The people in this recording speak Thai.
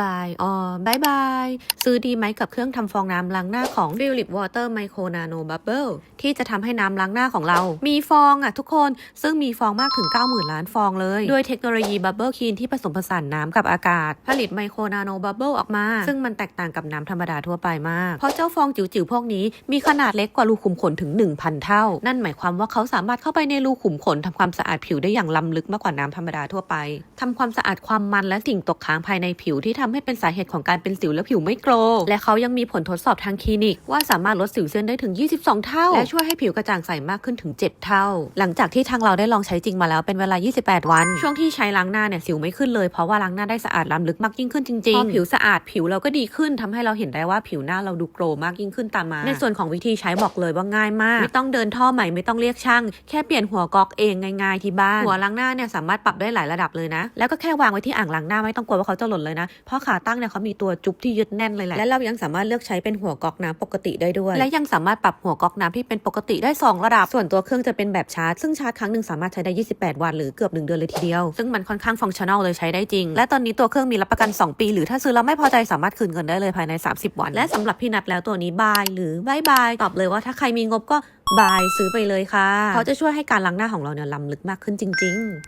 บายอ๋อบายบาย ซื้อดีไหมกับเครื่องทำฟองน้ำล้างหน้าของ Philip Water Micro Nano Bubble ที่จะทำให้น้ำล้างหน้าของเรา มีฟองอะทุกคน ซึ่งมีฟองมากถึง 90,000 ล้านฟองเลย ด้วยเทคโนโลยี Bubble Clean ที่ผสมผสานน้ำกับอากาศ ผลิตไมโครนาโนบับเบิลออกมา ซึ่งมันแตกต่างกับน้ำธรรมดาทั่วไปมาก เพราะเจ้าฟองจิ๋วๆ พวกนี้มีขนาดเล็กกว่ารูขุมขนถึง 1,000 เท่า นั่นหมายความว่าเขาสามารถเข้าไปในรูขุมขนทำความสะอาดผิวได้อย่างล้ำลึกมากกว่าน้ำธรรมดาทั่วไปทำความสะอาดความมันและสิ่งตกค้างภายในผิวที่ทำให้เป็นสาเหตุของการเป็นสิวและผิวไม่โกลและเขายังมีผลทดสอบทางคลินิก ว่าสามารถลดสิวเซียนได้ถึง 22 เท่า และช่วยให้ผิวกระจ่างใสมากขึ้นถึง 7 เท่า หลังจากที่ทางเราได้ลองใช้จริงมาแล้วเป็นเวลา 28 วัน ช่วงที่ใช้ล้างหน้าเนี่ยสิวไม่ขึ้นเลยเพราะว่าล้างหน้าได้สะอาดล้ำลึกมากยิ่งขึ้นจริงๆพอผิวสะอาดผิวเราก็ดีขึ้นทำให้เราเห็นได้ว่าผิวหน้าเราดูโกลมากยิ่งขึ้นตามมา ในส่วนของวิธีใช้บอกเลยว่าง่ายมาก ไม่ต้องเดินท่อใหม่ไม่ต้องเรียกช่าง แค่เปลี่ยนหัวก๊อกเองง่ายๆที่บ้านหัวล้างหน้าเนี่ยสามารถปรับได้หลายระดับเลยนะ แล้วก็แค่วางไว้ที่อ่างล้างหน้าไม่ต้องกลัวว่าเขาจะหล่นเลยนะเพราะขาตั้งเนี่ยเขามีตัวจุ๊บที่ยึดแน่นเลยแหละและเรายังสามารถเลือกใช้เป็นหัวก๊อกน้ำปกติได้ด้วย และยังสามารถปรับหัวก๊อกน้ำที่เป็นปกติได้ 2 ระดับ ส่วนตัวเครื่องจะเป็นแบบชาร์จ ซึ่งชาร์จครั้งหนึ่งสามารถใช้ได้ 28 วันหรือเกือบ 1 เดือนเลยทีเดียว ซึ่งมันค่อนข้างฟังชั่นอลเลยใช้ได้จริง และตอนนี้ตัวเครื่องมีรับประกัน 2 ปี หรือถ้าซื้อแล้วไม่พอใจสามารถคืนเงินได้เลยภายใน 30 วัน และสำหรับพี่นัดแล้วตัวนี้บายหรือบายบายตอบเลยว่าถ้าใครมีงบก็บายซื้อไปเลยค่ะเขาจะช่วยให้การล้างหน้าของเราเนี่ยล้ำลึกมากขึ้นจริง ๆ